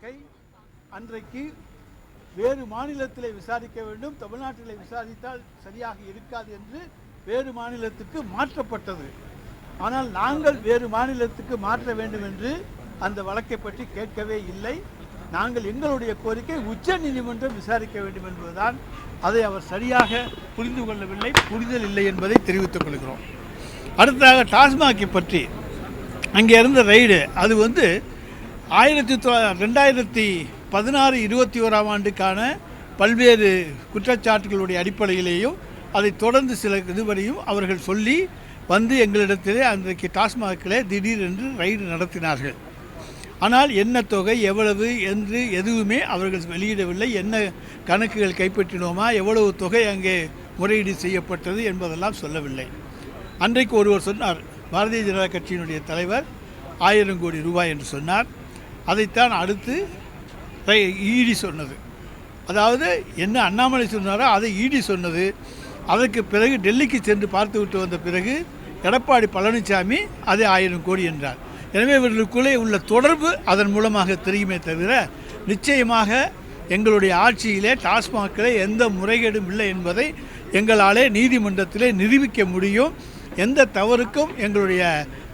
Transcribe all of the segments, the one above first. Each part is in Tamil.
வழக்கை அன்றைக்கு வேறு மாநிலத்திலே விசாரிக்க வேண்டும் தமிழ்நாட்டிலே விசாரித்தால் சரியாக இருக்காது என்று வேறு மாநிலத்துக்கு மாற்றப்பட்டது. ஆனால் நாங்கள் வேறு மாநிலத்துக்கு மாற்ற வேண்டும் என்று அந்த வழக்கை பற்றி கேட்கவே இல்லை. நாங்கள் எங்களுடைய கோரிக்கை உச்ச நீதிமன்றம் விசாரிக்க வேண்டும் என்பதுதான். அதை அவர் சரியாக புரிந்து கொள்ளவில்லை புரிதல் இல்லை என்பதை தெரிவித்துக் கொள்கிறோம். அடுத்ததாக டாஸ்மாகை பற்றி. அங்கே இருந்த ரைடு அது வந்து ஆயிரத்தி தொ ரெண்டாயிரத்தி பதினாறு இருபத்தி ஓராம் ஆண்டுக்கான பல்வேறு குற்றச்சாட்டுகளுடைய அடிப்படையிலேயும் அதை தொடர்ந்து சில இதுவரையும் அவர்கள் சொல்லி வந்து எங்களிடத்திலே அன்றைக்கு டாஸ்மாகில் திடீரென்று ரைடு நடத்தினார்கள். ஆனால் என்ன தொகை எவ்வளவு என்று எதுவுமே அவர்கள் வெளியிடவில்லை. என்ன கணக்குகள் கைப்பற்றினோமா எவ்வளவு தொகை அங்கே முறையீடு செய்யப்பட்டது என்பதெல்லாம் சொல்லவில்லை. அன்றைக்கு ஒருவர் சொன்னார் பாரதிய ஜனதா கட்சியினுடைய தலைவர் ஆயிரம் கோடி ரூபாய் என்று சொன்னார். அதைத்தான் அடுத்து ஈடி சொன்னது. அதாவது என்ன அண்ணாமலை சொன்னாரோ அதை ஈடி சொன்னது. அதற்கு பிறகு டெல்லிக்கு சென்று பார்த்து விட்டு வந்த பிறகு எடப்பாடி பழனிசாமி அது ஆயிரம் கோடி என்றார். எனவே இவர்களுக்குள்ளே உள்ள தொடர்பு அதன் மூலமாக தெரியுமே தவிர நிச்சயமாக எங்களுடைய ஆட்சியிலே டாஸ்மாகிலே எந்த முறைகேடும் இல்லை என்பதை எங்களாலே நீதிமன்றத்திலே நிரூபிக்க முடியும். எந்த தவறுக்கும் எங்களுடைய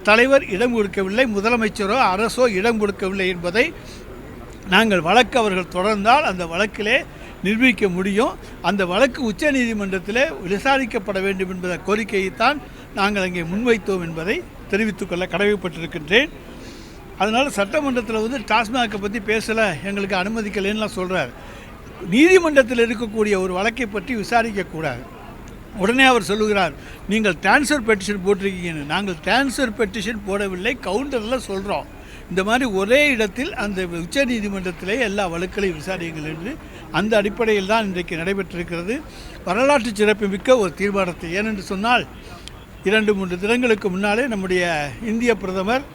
தலைவர் இடம் கொடுக்கவில்லை முதலமைச்சரோ அரசோ இடம் கொடுக்கவில்லை என்பதை நாங்கள் வழக்கு அவர்கள் தொடர்ந்தால் அந்த வழக்கிலே நிரூபிக்க முடியும். அந்த வழக்கு உச்ச நீதிமன்றத்தில் விசாரிக்கப்பட வேண்டும் என்பத கோரிக்கையைத்தான் நாங்கள் அங்கே முன்வைத்தோம் என்பதை தெரிவித்துக்கொள்ள கடமைப்பட்டிருக்கின்றேன். அதனால் சட்டமன்றத்தில் வந்து டாஸ்மாகை பற்றி பேசலை எங்களுக்கு அனுமதிக்கலைன்னுலாம் சொல்கிறார் நீதிமன்றத்தில் இருக்கக்கூடிய ஒரு வழக்கை பற்றி விசாரிக்கக்கூடாது உடனே அவர் சொல்லுகிறார் நீங்கள் கேன்சர் பெட்டிஷன் போட்டிருக்கீங்கன்னு. நாங்கள் கேன்சர் பெட்டிஷன் போடவில்லை கவுண்டரில் சொல்கிறோம் இந்த மாதிரி ஒரே இடத்தில் அந்த உச்ச நீதிமன்றத்திலே எல்லா வழக்குகளையும் விசாரியுங்கள் என்று அந்த அடிப்படையில் தான் இன்றைக்கு நடைபெற்றிருக்கிறது. வரலாற்று சிறப்புமிக்க ஒரு தீர்மானத்தை. ஏனென்று சொன்னால் இரண்டு மூன்று தினங்களுக்கு முன்னாலே நம்முடைய இந்திய பிரதமர்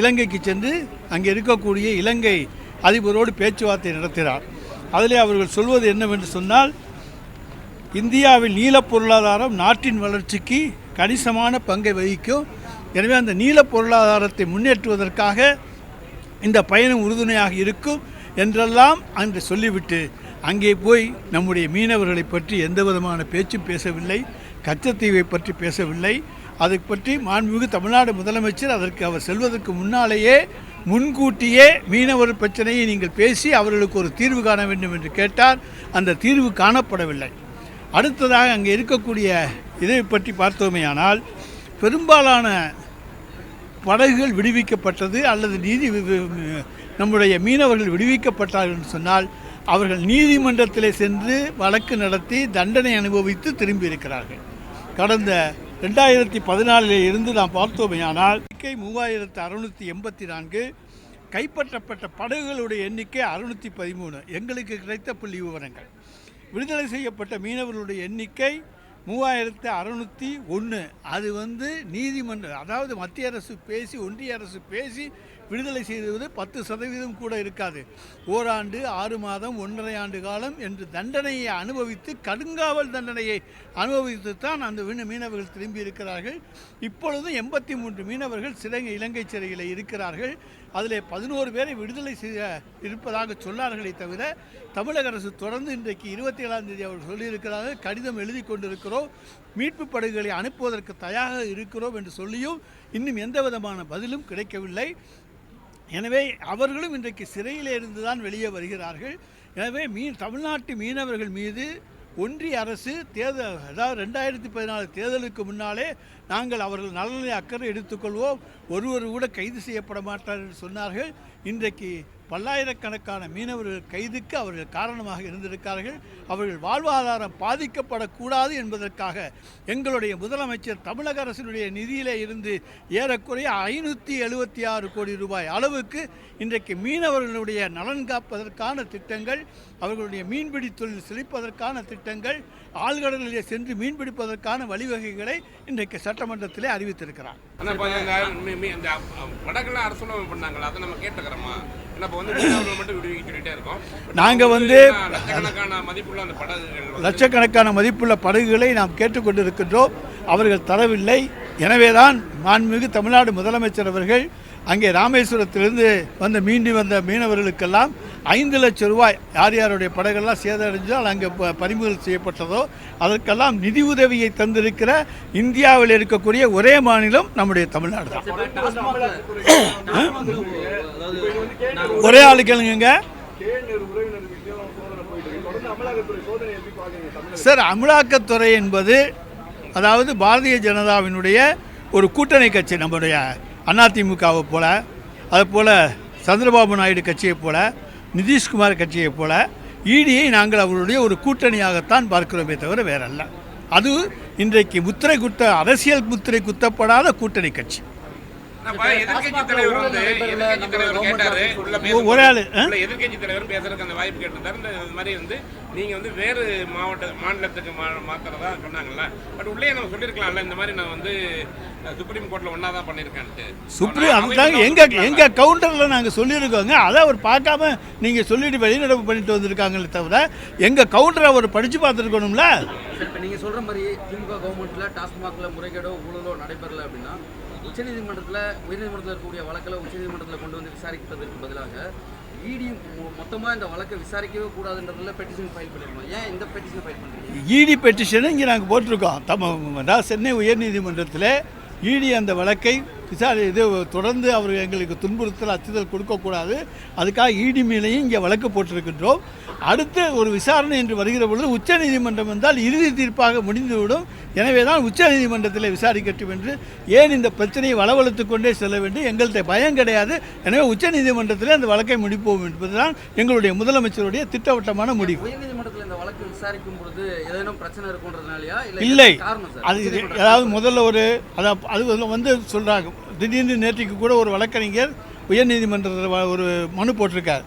இலங்கைக்கு சென்று அங்கே இருக்கக்கூடிய இலங்கை அதிபரோடு பேச்சுவார்த்தை நடத்தினார். அதிலே அவர்கள் சொல்வது என்னவென்று சொன்னால் இந்தியாவில் நீல பொருளாதாரம் நாட்டின் வளர்ச்சிக்கு கணிசமான பங்கை வகிக்கும். எனவே அந்த நீல பொருளாதாரத்தை முன்னேற்றுவதற்காக இந்த பயணம் உறுதுணையாக இருக்கும் என்றெல்லாம் அன்று சொல்லிவிட்டு அங்கே போய் நம்முடைய மீனவர்களை பற்றி எந்த விதமான பேச்சும் பேசவில்லை கச்சத்தீவை பற்றி பேசவில்லை. அதை பற்றி மாண்புமிகு தமிழ்நாடு முதலமைச்சர் அதற்கு அவர் செல்வதற்கு முன்னாலேயே முன்கூட்டியே மீனவர் பிரச்சனையை நீங்கள் பேசி அவர்களுக்கு ஒரு தீர்வு காண வேண்டும் என்று கேட்டார். அந்த தீர்வு காணப்படவில்லை. அடுத்ததாக அங்கே இருக்கக்கூடிய இதை பற்றி பார்த்தோமேயானால் பெரும்பாலான படகுகள் விடுவிக்கப்பட்டது அல்லது நீதி வி- நம்முடைய மீனவர்கள் விடுவிக்கப்பட்டார்கள் என்று சொன்னால் அவர்கள் நீதிமன்றத்திலே சென்று வழக்கு நடத்தி தண்டனை அனுபவித்து திரும்பி இருக்கிறார்கள். கடந்த ரெண்டாயிரத்தி பதினாலில் இருந்து நாம் பார்த்தோமேயானால் எண்ணிக்கை மூவாயிரத்து அறுநூற்றி எண்பத்தி நான்கு கைப்பற்றப்பட்ட படகுகளுடைய எண்ணிக்கை அறுநூற்றி பதிமூணு. எங்களுக்கு கிடைத்த புள்ளி விவரங்கள் விடுதலை செய்யப்பட்ட மீனவர்களுடைய எண்ணிக்கை மூவாயிரத்து அறநூற்றி ஒன்று அது வந்து நீதிமன்றம் அதாவது மத்திய அரசு பேசி ஒன்றிய அரசு பேசி விடுதலை செய்வது பத்து சதவீதம் கூட இருக்காது. ஓராண்டு ஆறு மாதம் ஒன்றரை ஆண்டு காலம் என்று தண்டனையை அனுபவித்து கடுங்காவல் தண்டனையை அனுபவித்து தான் அந்த மீனவர்கள் திரும்பி இருக்கிறார்கள். இப்பொழுது எண்பத்தி மூன்று மீனவர்கள் சிறை இலங்கை சிறையில் இருக்கிறார்கள். அதிலே பதினோரு பேரை விடுதலை செய்ய இருப்பதாக சொன்னார்களே தவிர தமிழக அரசு தொடர்ந்து இன்றைக்கு இருபத்தி ஏழாம் தேதி அவர் சொல்லியிருக்கிறார்கள் கடிதம் எழுதி கொண்டிருக்கிறோம். மீட்பு படகுகளை அனுப்புவதற்கு தயாராக இருக்கிறோம் என்று சொல்லியும் இன்னும் எந்த விதமான பதிலும் கிடைக்கவில்லை. எனவே அவர்களும் இன்றைக்கு சிறையிலே இருந்து தான் வெளியே வருகிறார்கள். எனவே மீன் தமிழ்நாட்டு மீனவர்கள் மீது ஒன்றிய அரசு தேர்தல் அதாவது ரெண்டாயிரத்தி பதினாலு தேர்தலுக்கு முன்னாலே நாங்கள் அவர்கள் நலனை அக்கறை எடுத்துக்கொள்வோம். ஒருவர் கூட கைது செய்யப்பட மாட்டார் என்று சொன்னார்கள். இன்றைக்கு பல்லாயிரக்கணக்கான மீனவர்கள் கைதுக்கு அவர்கள் காரணமாக இருந்திருக்கிறார்கள். அவர்கள் வாழ்வாதாரம் பாதிக்கப்படக்கூடாது என்பதற்காக எங்களுடைய முதலமைச்சர் தமிழக அரசினுடைய நிதியிலே இருந்து ஏறக்குறைய ஐநூற்றி எழுபத்தி ஆறு கோடி ரூபாய் அளவுக்கு இன்றைக்கு மீனவர்களுடைய நலன் காப்பதற்கான திட்டங்கள் அவர்களுடைய மீன்பிடி தொழில் செழிப்பதற்கான திட்டங்கள் ஆழ்கடலிலே சென்று மீன்பிடிப்பதற்கான வழிவகைகளை இன்றைக்கு சட்டமன்றத்திலே அறிவித்திருக்கிறார். ஆனா பண்ணாங்களா? அதை நம்ம கேட்டுக்கிறோமா? இப்போ வந்து லட்சக்கணக்கான மதிப்புள்ள படகுகள் நாம் கேட்டுக்கொண்டிருக்கின்றோம். அவர்கள் தரவில்லை. எனவேதான் மாண்புமிகு தமிழ்நாடு முதலமைச்சர் அவர்கள் அங்கே ராமேஸ்வரத்திலிருந்து வந்த மீண்டு வந்த மீனவர்களுக்கெல்லாம் ஐந்து லட்சம் ரூபாய் யார் யாருடைய படகெல்லாம் சேதடைஞ்சால் அங்கே பறிமுதல் செய்யப்பட்டதோ அதற்கெல்லாம் நிதி உதவியை தந்திருக்கிற இந்தியாவில் இருக்கக்கூடிய ஒரே மாநிலம் நம்முடைய தமிழ்நாடு தான் ஒரே ஆளு கேளுங்க சார் அமலாக்கத்துறை என்பது அதாவது பாரதிய ஜனதாவினுடைய ஒரு கூட்டணி கட்சி நம்முடைய அதிமுகவை போல அது போல் சந்திரபாபு நாயுடு கட்சியைப் போல நிதிஷ்குமார் கட்சியைப் போல இடியை நாங்கள் அவருடைய ஒரு கூட்டணியாகத்தான் பார்க்கிறோமே தவிர வேறல்ல. அது இன்றைக்கு முத்திரை குத்த அரசியல் முத்திரை குத்தப்படாத கூட்டணி கட்சி. ஒரு ஆளு, எதிர்க்கட்சி தலைவர் பேசுறதுக்கு அந்த வாய்ப்பு கேட்டிருந்தாரு. இந்த மாதிரி வந்து நீங்க வந்து வேறு மாவட்ட மாநிலத்துக்கு மா- மாத்துறதா சொன்னாங்கல்ல. பட் உள்ளே நம்ம சொல்லியிருக்கலாம்ல இந்த மாதிரி நான் வந்து சுப்ரீம் கோர்ட்ல ஒன்னா தான் பண்ணியிருக்கேன்ட்டு. சுப்ரீம் வந்து எங்க எங்க கவுண்டரில் நாங்கள் சொல்லியிருக்கோங்க. அதை அவர் பார்க்காம நீங்கள் சொல்லிட்டு வெளிநடப்பு பண்ணிட்டு வந்திருக்காங்களே தவிர எங்கள் கவுண்டரை அவர் படித்து பார்த்துருக்கணும்ல? நீங்கள் சொல்கிற மாதிரி திமுக கவர்மெண்ட்டில் டாஸ்மாகில் முறைகேடோ ஊழலோ நடைபெறல அப்படின்னா உச்சநீதிமன்றத்தில் உயர்நீதிமன்றத்தில் இருக்கக்கூடிய வழக்கில் உச்சநீதிமன்றத்தில் கொண்டு வந்து விசாரிக்கிறதுக்கு பதிலாக இடி மொத்தமாக இந்த வழக்கை விசாரிக்கவே கூடாதுன்றதுல பெட்டிஷன் ஃபைல் பண்ணிருக்கோம் ஏன் இந்த பெட்டிஷன் ஃபைல் பண்ணுறீங்க இடி பெட்டிஷனை இங்கே நாங்கள் போட்டிருக்கோம் தம் அதாவது சென்னை உயர்நீதிமன்றத்தில் இடி அந்த வழக்கை விசாரி இது தொடர்ந்து அவர் எங்களுக்கு துன்புறுத்தல் அச்சுறுத்தல் கொடுக்கக்கூடாது. அதுக்காக இடி மேலேயும் இங்கே வழக்கு போட்டிருக்கின்றோம். அடுத்து ஒரு விசாரணை என்று வருகிற பொழுது உச்சநீதிமன்றம் வந்தால் இறுதி தீர்ப்பாக முடிந்துவிடும். எனவே தான் உச்சநீதிமன்றத்தில் விசாரிக்கட்டும் என்று ஏன் இந்த பிரச்சனையை வளவழுத்து கொண்டே செல்ல வேண்டும்? எங்கள்கிட்ட பயம் கிடையாது. எனவே உச்சநீதிமன்றத்தில் அந்த வழக்கை முடிப்போம் என்பதுதான் எங்களுடைய முதலமைச்சருடைய திட்டவட்டமான முடிவு. வழக்கு விசாரிக்கும் பொழுது ஏதேனும் பிரச்சனை இருக்குன்றதுனாலயா இல்லை அது அதாவது முதல்ல ஒரு அது வந்து- வந்து சொல்கிறாங்க திடீர்னு நேற்றுக்கு கூட ஒரு வழக்கறிஞர் உயர்நீதிமன்றத்தில் ஒரு மனு போட்டிருக்கார்.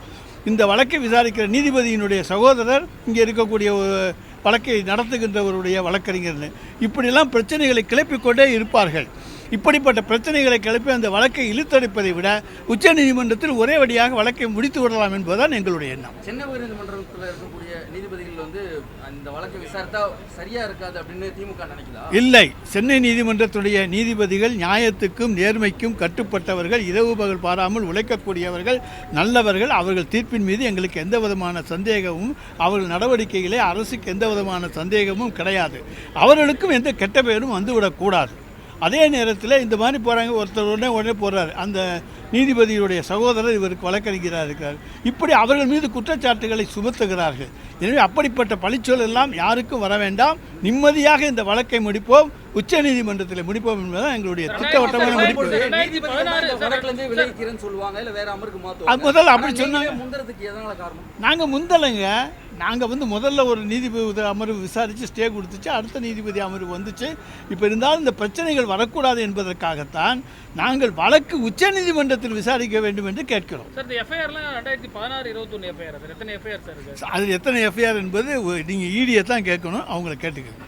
இந்த வழக்கை விசாரிக்கிற நீதிபதியினுடைய சகோதரர் இங்கே இருக்கக்கூடிய வழக்கை நடத்துகின்றவருடைய வழக்கறிஞர்னு. இப்படிலாம் பிரச்சனைகளை கிளப்பிக்கொண்டே இருப்பார்கள். இப்படிப்பட்ட பிரச்சனைகளை கிளப்பி அந்த வழக்கை இழுத்தடிப்பதை விட உச்சநீதிமன்றத்தில் ஒரே வழியாக வழக்கை முடித்து விடலாம் என்பதுதான் எங்களுடைய எண்ணம். சென்னை உயர்நீதிமன்றத்தில் இருக்கக்கூடிய நீதிபதிகள் வந்து அந்த வழக்கை விசாரித்தா சரியா இருக்காது அப்படின்னு திமுக நினைக்குதா? இல்லை. சென்னை நீதிமன்றத்துடைய நீதிபதிகள் நியாயத்துக்கும் நேர்மைக்கும் கட்டுப்பட்டவர்கள் இரவு பகல் பாராமல் உழைக்கக்கூடியவர்கள் நல்லவர்கள் அவர்கள் தீர்ப்பின் மீது எங்களுக்கு எந்த விதமான சந்தேகமும் அவர்கள் நடவடிக்கைகளே அரசுக்கு எந்த விதமான சந்தேகமும் கிடையாது. அவர்களுக்கும் எந்த கெட்ட பெயரும் வந்துவிடக்கூடாது அதே நேரத்தில் இந்த மாதிரி போகிறாங்க ஒருத்தர் உடனே உடனே போடுறாரு அந்த நீதிபதியுடைய சகோதரர் இவருக்கு வழக்கறிஞராக இருக்கிறார் இப்படி அவர்கள் மீது குற்றச்சாட்டுகளை சுமத்துகிறார்கள். எனவே அப்படிப்பட்ட பழிச்சொல் எல்லாம் யாருக்கும் வர வேண்டாம். நிம்மதியாக இந்த வழக்கை முடிப்போம். உச்ச நீதிமன்றத்தில் முடிப்போம் என்பதுதான் எங்களுடைய திட்டவட்டமான முடிப்பு. இந்த சொல்லுவாங்க இல்ல வேற அமருக்கு அது மாத்துவாங்க முதல்ல அப்படி சொன்னாங்க. முந்தறதுக்கு எதனால காரணம்? நாங்கள் முந்தலைங்க. நாங்கள் வந்து முதல்ல ஒரு நீதிபதி அமர்வு விசாரித்து ஸ்டே கொடுத்துச்சு அடுத்த நீதிபதி அமர்வு வந்துச்சு. இப்போ இருந்தாலும் இந்த பிரச்சனைகள் வரக்கூடாது என்பதற்காகத்தான் நாங்கள் வழக்கு உச்ச நீதிமன்றத்தில் விசாரிக்க வேண்டும் என்று கேட்கிறோம். இந்த சார். எத்தனை எஃப்ஐஆர் சார் இருக்கு அதில் எத்தனை எஃப்ஐஆர் என்பது நீங்கள் ஈடியை தான் கேட்கணும் அவங்கள கேட்டுக்கணும்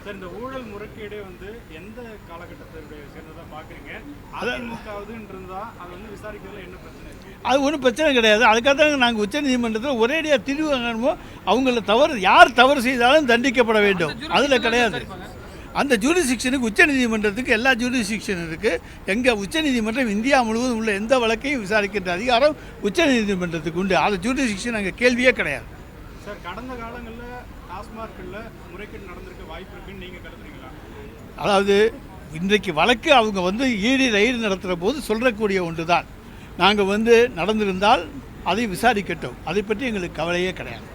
எந்த காலகட்டத்தை சேர்ந்ததா பாக்குறீங்க அதிமுகவுதுன்னு இருந்தா அது வந்து விசாரிக்கிறதுல என்ன பிரச்சனை அது ஒன்றும் பிரச்சனை கிடையாது. அதுக்காக தான் நாங்கள் உச்ச நீதிமன்றத்தில் ஒரேடியாக தீர்வு அவங்கள தவறு யார் தவறு செய்தாலும் தண்டிக்கப்பட வேண்டும். அதில் கிடையாது. அந்த ஜூரிசிக்ஷனுக்கு உச்ச நீதிமன்றத்துக்கு எல்லா ஜூரிசிக்ஷன் இருக்குது எங்கள் உச்ச நீதிமன்றம் இந்தியா முழுவதும் உள்ள எந்த வழக்கையும் விசாரிக்கின்ற அதிகாரம் உச்ச நீதிமன்றத்துக்கு உண்டு. அது ஜூரிசிக்ஷன் அங்கே கேள்வியே கிடையாது. சார் கடந்த காலங்கள்ல டாஸ்மார்க்ல முறைகேடு நடந்திருக்க வாய்ப்பு இருக்குன்னு நீங்க கருதுறீங்களா அதாவது இன்றைக்கு வழக்கு அவங்க வந்து ஈடி ரயில் நடத்துகிற போது சொல்லக்கூடிய ஒன்று தான் நாங்கள் வந்து நடந்திருந்தால் அதை விசாரிக்கட்டும். அதை பற்றி எங்களுக்கு கவலையே கிடையாது.